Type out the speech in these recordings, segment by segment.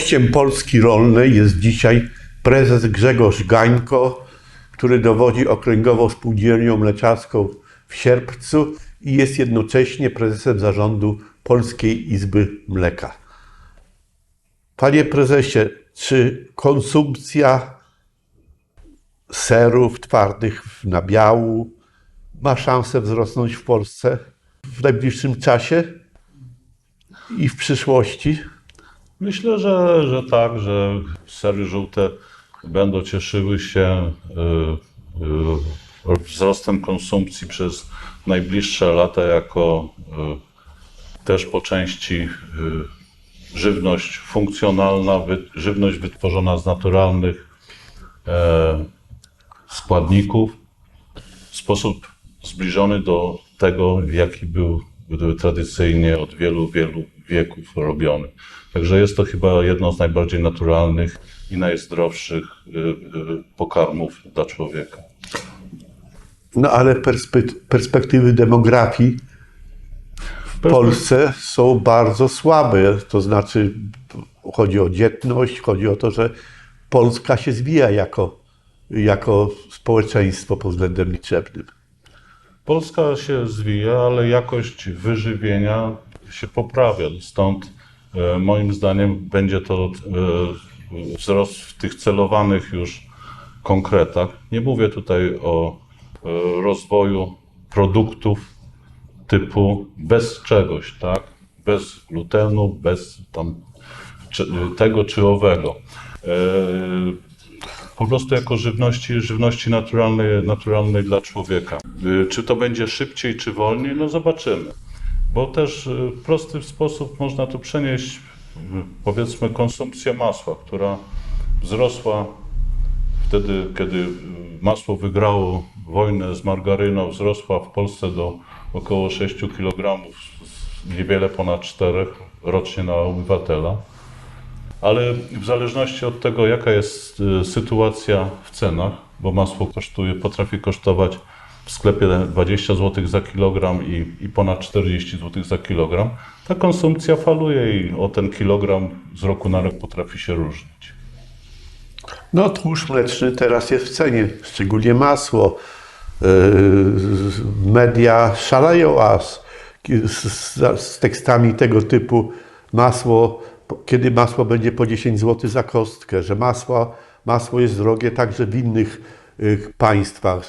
Gościem Polski Rolnej jest dzisiaj prezes Grzegorz Gańko, który dowodzi Okręgową Spółdzielnią Mleczarską w Sierpcu i jest jednocześnie prezesem zarządu Polskiej Izby Mleka. Panie prezesie, czy konsumpcja serów twardych w nabiału ma szansę wzrosnąć w Polsce w najbliższym czasie i w przyszłości? Myślę, że, że tak, że sery żółte będą cieszyły się y, y, wzrostem konsumpcji przez najbliższe lata jako y, też po części żywność funkcjonalna, żywność wytworzona z naturalnych e, składników w sposób zbliżony do tego, jaki był tradycyjnie od wielu, wielu wieków robiony. Także jest to chyba jedno z najbardziej naturalnych i najzdrowszych y, y, pokarmów dla człowieka. No ale perspe- perspektywy demografii w Polsce są bardzo słabe. To znaczy, chodzi o dzietność, chodzi o to, że Polska się zwija jako, jako społeczeństwo pod względem liczebnym. Polska się zwija, ale jakość wyżywienia się poprawia. Stąd moim zdaniem będzie to e, wzrost w tych celowanych już konkretach. Nie mówię tutaj o e, rozwoju produktów typu bez czegoś, tak? Bez glutenu, bez tam czy, tego czy owego. Po prostu jako żywności, żywności naturalnej, naturalnej dla człowieka. Czy to będzie szybciej, czy wolniej? No zobaczymy. Bo też w prosty sposób można tu przenieść, powiedzmy, konsumpcję masła, która wzrosła wtedy, kiedy masło wygrało wojnę z margaryną, wzrosła w Polsce do około 6 kg, niewiele ponad 4 rocznie na obywatela. Ale w zależności od tego, jaka jest sytuacja w cenach, bo masło kosztuje, potrafi kosztować w sklepie 20 zł za kilogram i, i ponad 40 zł za kilogram, ta konsumpcja faluje i o ten kilogram z roku na rok potrafi się różnić. No tłuszcz mleczny teraz jest w cenie, szczególnie masło. Media szaleją aż z, tekstami tego typu masło, kiedy masło będzie po 10 zł za kostkę, że masło, masło jest drogie także w innych państwach.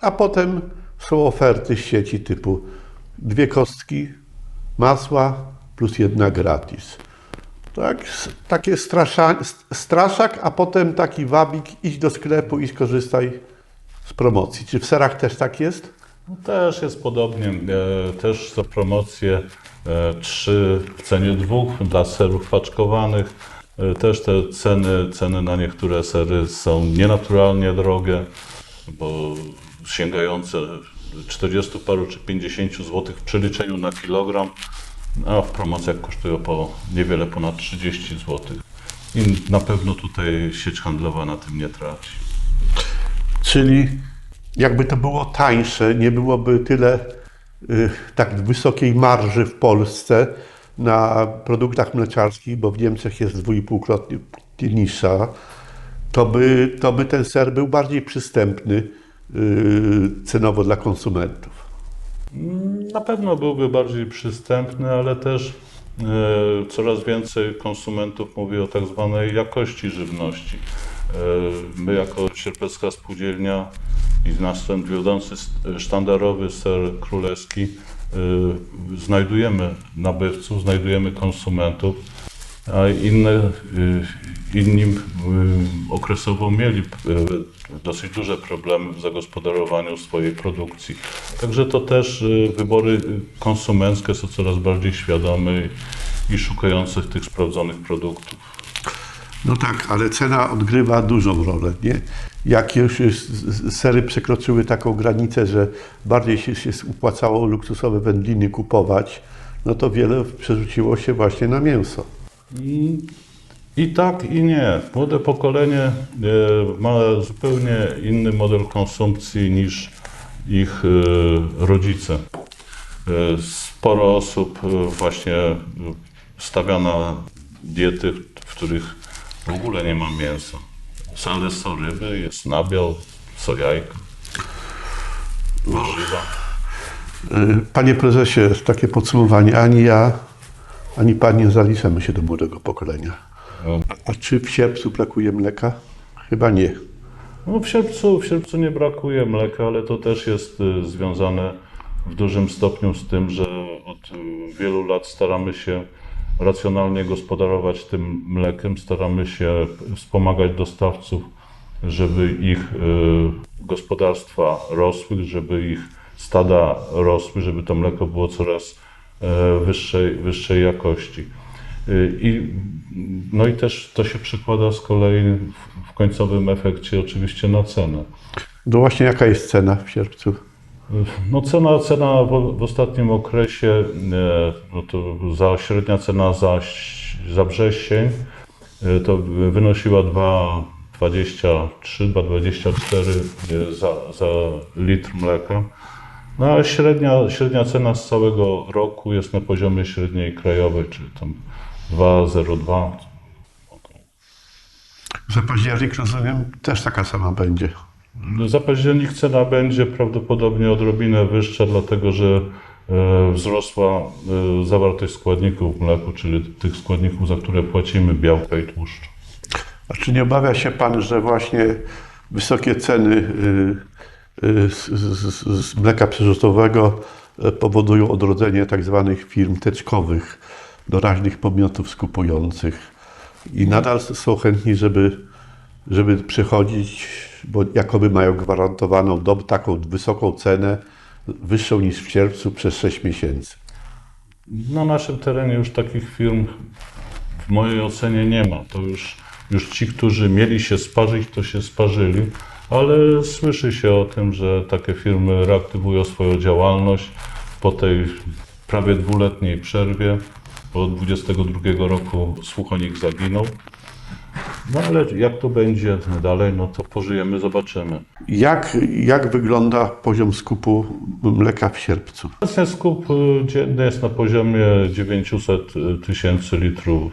A potem są oferty z sieci typu dwie kostki masła plus jedna gratis. Tak, takie strasza, straszak, a potem taki wabik, idź do sklepu i skorzystaj z promocji. Czy w serach też tak jest? No, też jest podobnie. E, też za promocje e, trzy w cenie dwóch dla serów paczkowanych. E, też te ceny, ceny na niektóre sery są nienaturalnie drogie, bo sięgające 40 paru czy 50 zł w przeliczeniu na kilogram, a w promocjach kosztują po niewiele ponad 30 zł. I na pewno tutaj sieć handlowa na tym nie traci. Czyli jakby to było tańsze, nie byłoby tyle y, tak wysokiej marży w Polsce na produktach mleczarskich, bo w Niemczech jest dwójpółkrotnie niższa, to by, to by ten ser był bardziej przystępny cenowo dla konsumentów? Na pewno byłby bardziej przystępny, ale też y, coraz więcej konsumentów mówi o tak zwanej jakości żywności. Y, my jako Sierpecka Spółdzielnia i nasz ten wiodący sztandarowy ser królewski znajdujemy nabywców, znajdujemy konsumentów, a inne, inni okresowo mieli dosyć duże problemy w zagospodarowaniu swojej produkcji. Także to też y, wybory y, konsumenckie są coraz bardziej świadome i szukające tych sprawdzonych produktów. No tak, ale cena odgrywa dużą rolę, nie? Jak już sery przekroczyły taką granicę, że bardziej się, się opłacało luksusowe wędliny kupować, no to wiele przerzuciło się właśnie na mięso. I i tak, i nie. Młode pokolenie e, ma zupełnie inny model konsumpcji niż ich e, rodzice. E, sporo osób właśnie stawia na diety, w których w ogóle nie ma mięsa. Ale są ryby, jest nabiał, są jajka, warzywa. Panie prezesie, takie podsumowanie. Ani ja, ani pan nie zaliczamy się do młodego pokolenia. No, A czy w sierpcu brakuje mleka? Chyba nie. No w sierpcu, w sierpcu nie brakuje mleka, ale to też jest y, związane w dużym stopniu z tym, że od y, wielu lat staramy się racjonalnie gospodarować tym mlekiem, staramy się wspomagać dostawców, żeby ich y, gospodarstwa rosły, żeby ich stada rosły, żeby to mleko było coraz wyższej, wyższej jakości. I, no i też to się przekłada z kolei w, końcowym efekcie oczywiście na cenę. No właśnie, jaka jest cena w sierpcu? No cena, cena w, w ostatnim okresie, e, no to za średnia cena za, za wrzesień e, to wynosiła 2,23, 2,24 e, za, za litr mleka. No a średnia, średnia cena z całego roku jest na poziomie średniej krajowej, czyli tam 2,02. Za październik, rozumiem, też taka sama będzie. Za październik cena będzie prawdopodobnie odrobinę wyższa, dlatego że e, wzrosła e, zawartość składników w mleku, czyli tych składników, za które płacimy, białka i tłuszcz. A czy nie obawia się pan, że właśnie wysokie ceny y, z, z, z mleka przerzutowego powodują odrodzenie tak zwanych firm teczkowych, doraźnych podmiotów skupujących i nadal są chętni, żeby, żeby przychodzić, bo jakoby mają gwarantowaną do, taką wysoką cenę, wyższą niż w sierpcu przez 6 miesięcy. Na naszym terenie już takich firm w mojej ocenie nie ma. To już, już ci, którzy mieli się sparzyć, to się sparzyli, ale słyszy się o tym, że takie firmy reaktywują swoją działalność po tej prawie dwuletniej przerwie. Bo Od 22 roku Słuchonik zaginął. No ale jak to będzie dalej, no to pożyjemy, zobaczymy. Jak, jak wygląda poziom skupu mleka w sierpcu? Obecnie skup y, dzienny jest na poziomie 900 tysięcy litrów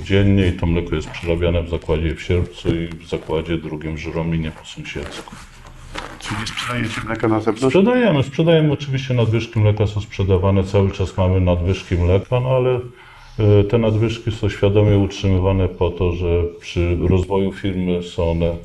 y, dziennie i to mleko jest przerabiane w zakładzie w Sierpcu i w zakładzie drugim w Żurominie po sąsiedzku. Czy nie sprzedajecie mleka na zewnątrz? Sprzedajemy, sprzedajemy oczywiście nadwyżki mleka są sprzedawane, cały czas mamy nadwyżki mleka, no ale y, te nadwyżki są świadomie utrzymywane po to, że przy rozwoju firmy są one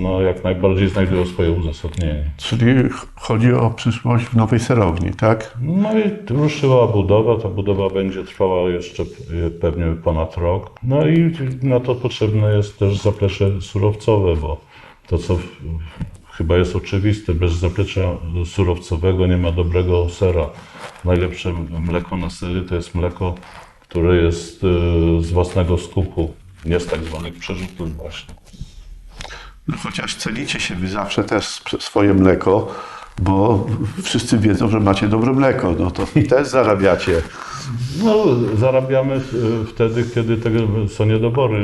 no, jak najbardziej znajdują swoje uzasadnienie. Czyli chodzi o przyszłość w nowej serowni, tak? No i ruszyła budowa. Ta budowa będzie trwała jeszcze e, pewnie ponad rok. No i na to potrzebne jest też zaplecze surowcowe, bo to, co chyba jest oczywiste, bez zaplecza surowcowego nie ma dobrego sera. Najlepsze mleko na sery to jest mleko, które jest e, z własnego skupu, nie z tak zwanych przerzutów właśnie. No, chociaż cenicie się wy zawsze też swoje mleko, bo wszyscy wiedzą, że macie dobre mleko, no to i też zarabiacie. No, zarabiamy e, wtedy, kiedy tego są niedobory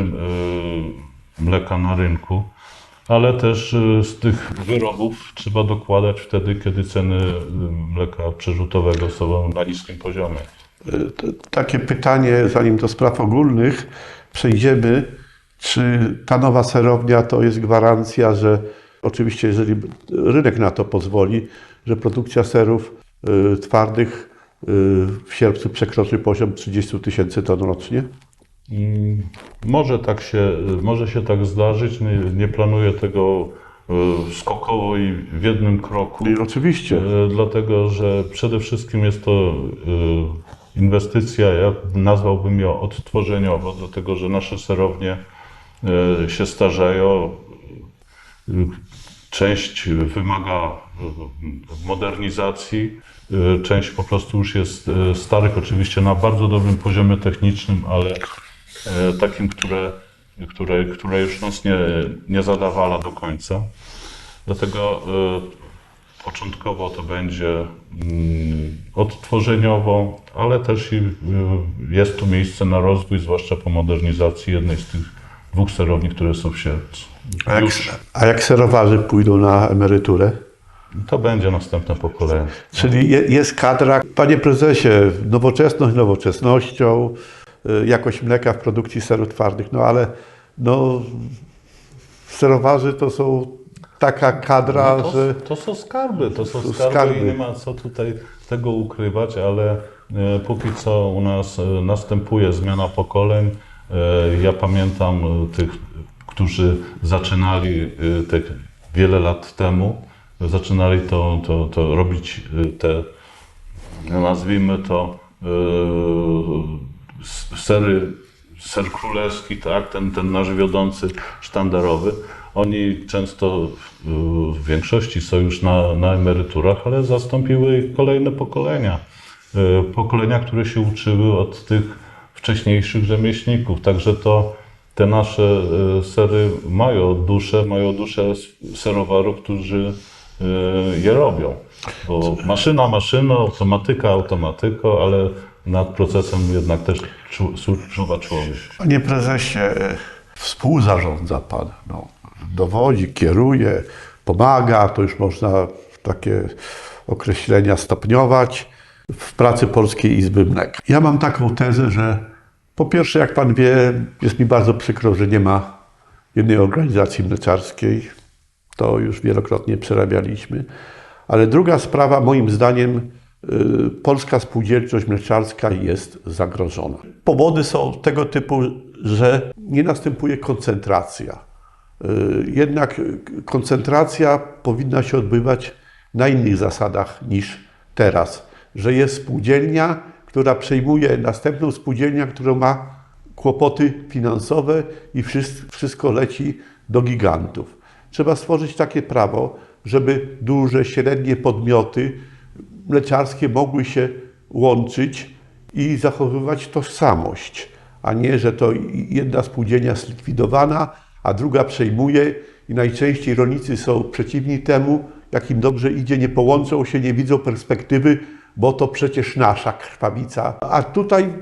e, mleka na rynku, ale też e, z tych wyrobów trzeba dokładać wtedy, kiedy ceny e, mleka przerzutowego są na niskim poziomie. Y, Takie pytanie, zanim do spraw ogólnych przejdziemy, czy ta nowa serownia to jest gwarancja, że oczywiście jeżeli rynek na to pozwoli, że produkcja serów y, twardych y, w sierpcu przekroczy poziom 30 tysięcy ton rocznie? Mm, Może tak się, może się tak zdarzyć, nie, nie planuję tego e, skokowo i w jednym kroku. I oczywiście. E, Dlatego, że przede wszystkim jest to e, inwestycja, ja nazwałbym ją odtworzeniowo, dlatego że nasze serownie się starzeją. Część wymaga modernizacji, część po prostu już jest starych, oczywiście na bardzo dobrym poziomie technicznym, ale takim, które, które, które już nas nie, nie zadawala do końca. Dlatego e, początkowo to będzie mm, odtworzeniowo, ale też y, jest tu miejsce na rozwój, zwłaszcza po modernizacji jednej z tych dwóch serowni, które są w sierpcu. A jak, Już a jak serowarzy pójdą na emeryturę? to będzie następne pokolenie. Czyli je, jest kadra. Panie prezesie, nowoczesność nowoczesnością, jakość mleka w produkcji serów twardych. No ale no, serowarzy to są taka kadra, No to, że to są skarby, to są skarby, skarby. i nie ma co tutaj tego ukrywać, ale e, póki co u nas e, następuje zmiana pokoleń. E, ja pamiętam tych, którzy zaczynali te wiele lat temu, zaczynali to, to, to robić te, nazwijmy to, sery, ser królewski, tak, ten, ten nasz wiodący, sztandarowy. Oni często y, w większości są już na, na emeryturach, ale zastąpiły ich kolejne pokolenia. Y, Pokolenia, które się uczyły od tych wcześniejszych rzemieślników. Także to te nasze y, sery mają duszę, mają duszę serowarów, którzy je robią. Bo maszyna, maszyna, automatyka, automatyko, ale nad procesem jednak też czuwa człowiek. Panie prezesie, współzarządza pan, no, dowodzi, kieruje, pomaga, to już można takie określenia stopniować w pracy Polskiej Izby Mleka. Ja mam taką tezę, że po pierwsze, jak pan wie, jest mi bardzo przykro, że nie ma jednej organizacji mleczarskiej. To już wielokrotnie przerabialiśmy. Ale druga sprawa, moim zdaniem, polska spółdzielczość mleczarska jest zagrożona. Powody są tego typu, że nie następuje koncentracja. Y, Jednak y, koncentracja powinna się odbywać na innych zasadach niż teraz. Że jest spółdzielnia, która przejmuje następną spółdzielnię, która ma kłopoty finansowe i wszys- wszystko leci do gigantów. Trzeba stworzyć takie prawo, żeby duże, średnie podmioty mleczarskie mogły się łączyć i zachowywać tożsamość, a nie, że to jedna spółdzielnia zlikwidowana, a druga przejmuje i najczęściej rolnicy są przeciwni temu, jak im dobrze idzie, nie połączą się, nie widzą perspektywy, bo to przecież nasza krwawica. A tutaj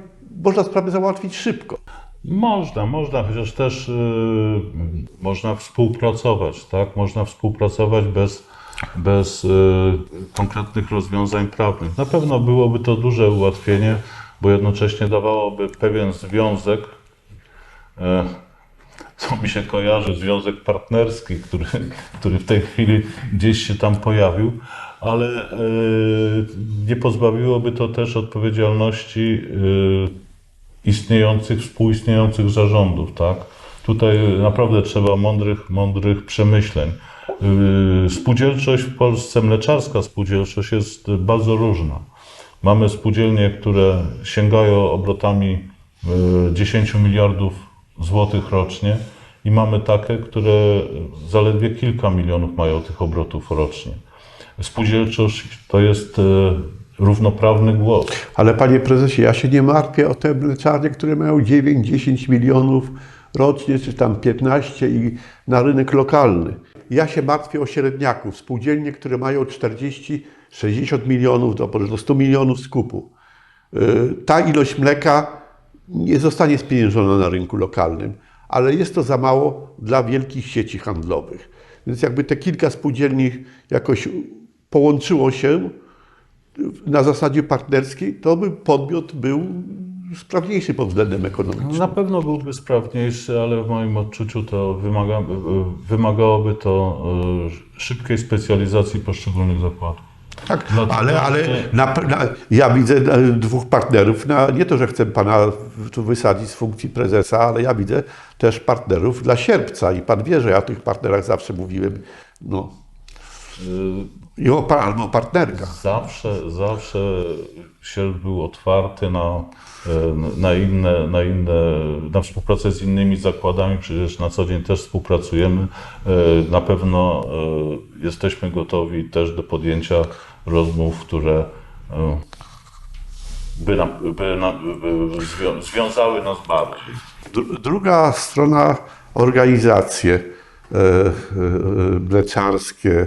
można sprawę załatwić szybko. Można, można, chociaż też y, można współpracować, tak? Można współpracować bez, bez y, konkretnych rozwiązań prawnych. Na pewno byłoby to duże ułatwienie, bo jednocześnie dawałoby pewien związek, e, co mi się kojarzy, związek partnerski, który, który w tej chwili gdzieś się tam pojawił, ale e, nie pozbawiłoby to też odpowiedzialności e, istniejących, współistniejących zarządów, tak? Tutaj naprawdę trzeba mądrych, mądrych przemyśleń. Yy, Spółdzielczość w Polsce, mleczarska spółdzielczość jest bardzo różna. Mamy spółdzielnie, które sięgają obrotami yy, 10 miliardów złotych rocznie i mamy takie, które zaledwie kilka milionów mają tych obrotów rocznie. Spółdzielczość to jest yy, równoprawny głos. Ale panie prezesie, ja się nie martwię o te mleczarnie, które mają 9-10 milionów rocznie, czy tam 15 i na rynek lokalny. Ja się martwię o średniaków, spółdzielnie, które mają 40-60 milionów do, do 100 milionów skupu. Yy, Ta ilość mleka nie zostanie spieniężona na rynku lokalnym, ale jest to za mało dla wielkich sieci handlowych. Więc jakby te kilka spółdzielni jakoś połączyło się, na zasadzie partnerskiej, to by podmiot był sprawniejszy pod względem ekonomicznym. Na pewno byłby sprawniejszy, ale w moim odczuciu to wymaga, wymagałoby to e, szybkiej specjalizacji poszczególnych zakładów. Tak, ale, ale na, na, ja widzę e, dwóch partnerów, na, nie to, że chcę pana tu wysadzić z funkcji prezesa, ale ja widzę też partnerów dla sierpca i pan wie, że ja o tych partnerach zawsze mówiłem, no, i o, albo o partnerkach. Zawsze, zawsze Sierp był otwarty na, e, na inne, na inne, na współpracę z innymi zakładami, przecież na co dzień też współpracujemy. E, Na pewno e, jesteśmy gotowi też do podjęcia rozmów, które by, nam, by, nam, by zwią- związały nas bardziej. Dru- Druga strona organizacje mleczarskie.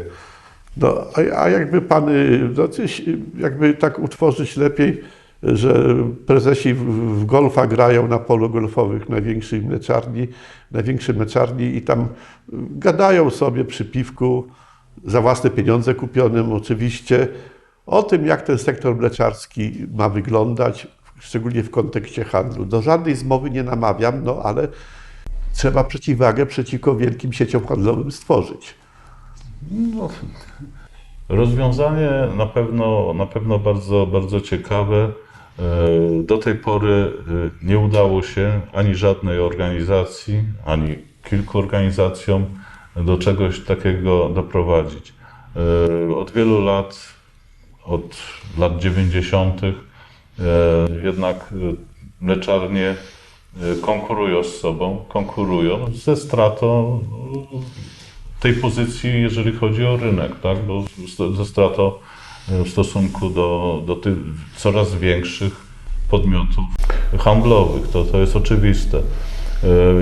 No, a, a jakby pan, y, no, coś, y, jakby tak utworzyć lepiej, że prezesi w, golfa grają na polu golfowych największych mleczarni, największych mleczarni i tam y, gadają sobie przy piwku za własne pieniądze kupionym oczywiście o tym, jak ten sektor mleczarski ma wyglądać, szczególnie w kontekście handlu. Do żadnej zmowy nie namawiam, no ale trzeba przeciwwagę przeciwko wielkim sieciom handlowym stworzyć. No, rozwiązanie na pewno, na pewno bardzo, bardzo ciekawe. E, Do tej pory e, nie udało się ani żadnej organizacji, ani kilku organizacjom do czegoś takiego doprowadzić. E, Od wielu lat, od lat 90., e, jednak mleczarnie konkurują z sobą, konkurują ze stratą tej pozycji, jeżeli chodzi o rynek, tak? Bo ze stratą e, w stosunku do, do tych coraz większych podmiotów handlowych. To, to jest oczywiste.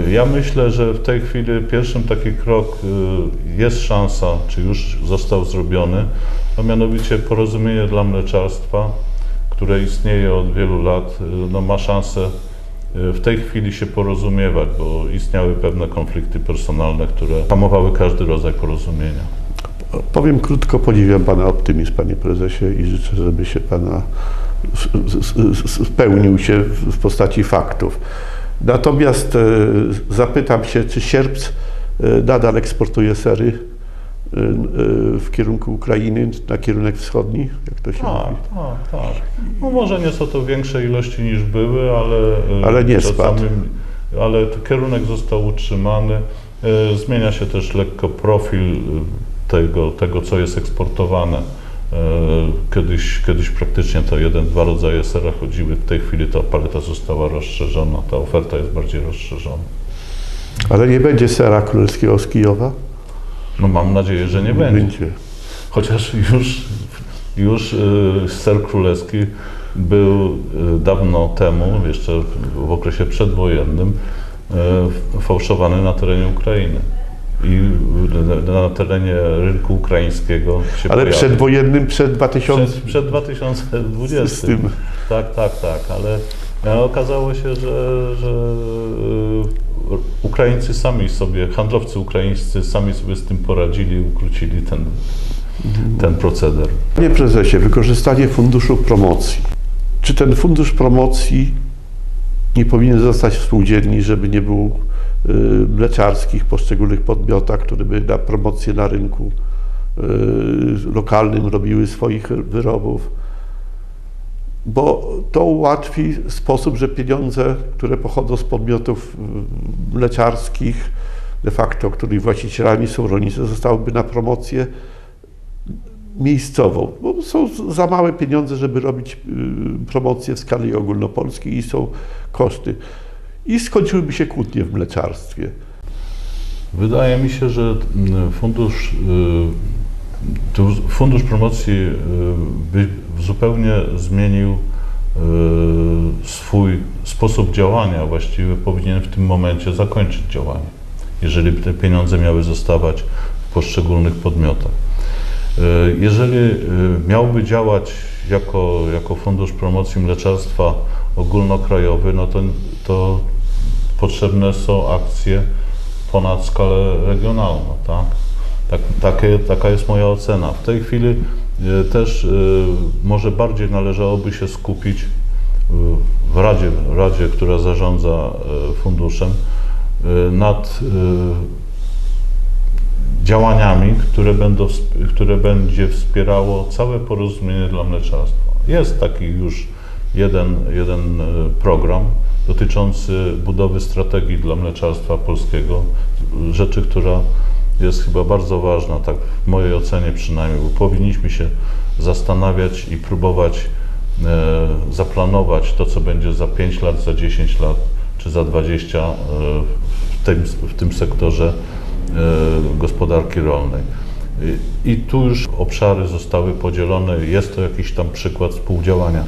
E, Ja myślę, że w tej chwili pierwszym taki krok e, jest szansa, czy już został zrobiony, a mianowicie porozumienie dla mleczarstwa, które istnieje od wielu lat, no ma szansę w tej chwili się porozumiewać, bo istniały pewne konflikty personalne, które hamowały każdy rodzaj porozumienia. Powiem krótko, podziwiam Pana optymizm, Panie Prezesie, i życzę, żeby się Pana spełnił się w postaci faktów. Natomiast e, zapytam się, czy Sierpc e, nadal eksportuje sery e, e, w kierunku Ukrainy, na kierunek wschodni, jak to się mówi? Tak, tak, tak. No może nie są to większe ilości niż były, ale... e, Ale nie spadł. czasami- Ale kierunek został utrzymany. Zmienia się też lekko profil tego, tego co jest eksportowane. Kiedyś, kiedyś praktycznie to jeden, dwa rodzaje sera chodziły. W tej chwili ta paleta została rozszerzona, ta oferta jest bardziej rozszerzona. Ale nie będzie sera królewskiego z Kijowa? No mam nadzieję, że nie będzie. Chociaż już, już y, ser królewski był y, dawno temu, jeszcze w okresie przedwojennym, y, fałszowany na terenie Ukrainy. I na- terenie rynku ukraińskiego się Ale pojawił. przedwojennym, przed 2000... Przed, przed 2020. Z tym. Tak, tak, tak, ale e, okazało się, że, że Ukraińcy sami sobie, handlowcy ukraińscy sami sobie z tym poradzili ukrócili ten, ten proceder. Panie prezesie, wykorzystanie funduszu promocji. Czy ten fundusz promocji nie powinien zostać współdzielni, żeby nie był y, mleczarskich poszczególnych podmiotach, które by na promocję na rynku y, lokalnym robiły swoich wyrobów? Bo to ułatwi sposób, że pieniądze, które pochodzą z podmiotów y, mleczarskich, de facto, których właścicielami są rolnicy, zostałyby na promocję miejscową, bo są za małe pieniądze, żeby robić y, promocję w skali ogólnopolskiej i są koszty. I skończyłyby się kłótnie w mleczarstwie. Wydaje mi się, że mm, fundusz, y, fundusz promocji y, zupełnie zmienił y, swój sposób działania. Właściwie powinien w tym momencie zakończyć działanie, jeżeli te pieniądze miały zostawać w poszczególnych podmiotach. Y, Jeżeli y, miałby działać jako, jako Fundusz Promocji Mleczarstwa ogólnokrajowy, no to, to potrzebne są akcje ponad skalę regionalną, tak? tak takie, taka jest moja ocena. W tej chwili też y, może bardziej należałoby się skupić y, w Radzie, Radzie która zarządza funduszem, nad działaniami, które, będą, które będzie wspierało całe porozumienie dla mleczarstwa. Jest taki już jeden, jeden e, program dotyczący budowy strategii dla mleczarstwa polskiego, rzeczy, która jest chyba bardzo ważna, tak w mojej ocenie przynajmniej, bo powinniśmy się zastanawiać i próbować e, zaplanować to, co będzie za 5 lat, za 10 lat, czy za 20 e, w tym, w tym sektorze e, gospodarki rolnej. I, I tu już obszary zostały podzielone, jest to jakiś tam przykład współdziałania.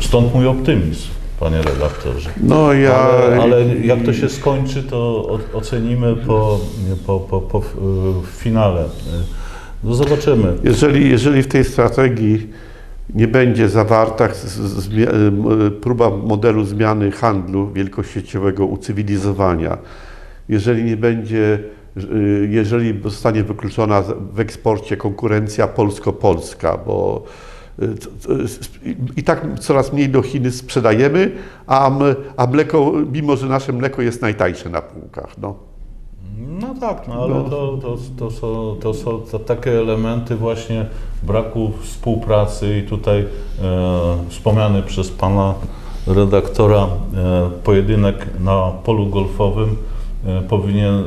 Stąd mój optymizm, panie redaktorze. No ja, Ale, ale jak to się skończy, to ocenimy po, po, po, po w finale. No zobaczymy. jeżeli, jeżeli w tej strategii nie będzie zawarta m, próba modelu zmiany handlu wielkosieciowego, ucywilizowania, jeżeli nie będzie, y, jeżeli zostanie wykluczona w eksporcie konkurencja polsko-polska, bo i- tak coraz mniej do Chiny sprzedajemy, a, a mleko, mimo że nasze mleko jest najtańsze na półkach. No. No tak, no ale No. To, to, to są, to są to takie elementy właśnie braku współpracy i tutaj e, wspomniany przez pana redaktora e, pojedynek na polu golfowym e, powinien e,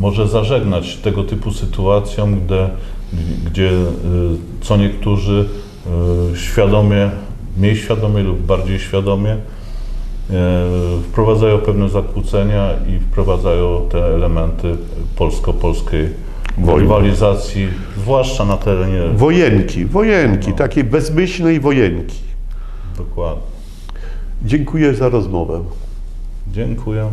może zażegnać tego typu sytuacjom, gdzie, e, co niektórzy e, świadomie, mniej świadomie lub bardziej świadomie e, wprowadzają pewne zakłócenia i wprowadzają te elementy polsko-polskiej rywalizacji, zwłaszcza na terenie Wojenki, wojenki, takiej bezmyślnej wojenki. dokładnie. Dziękuję za rozmowę. Dziękuję.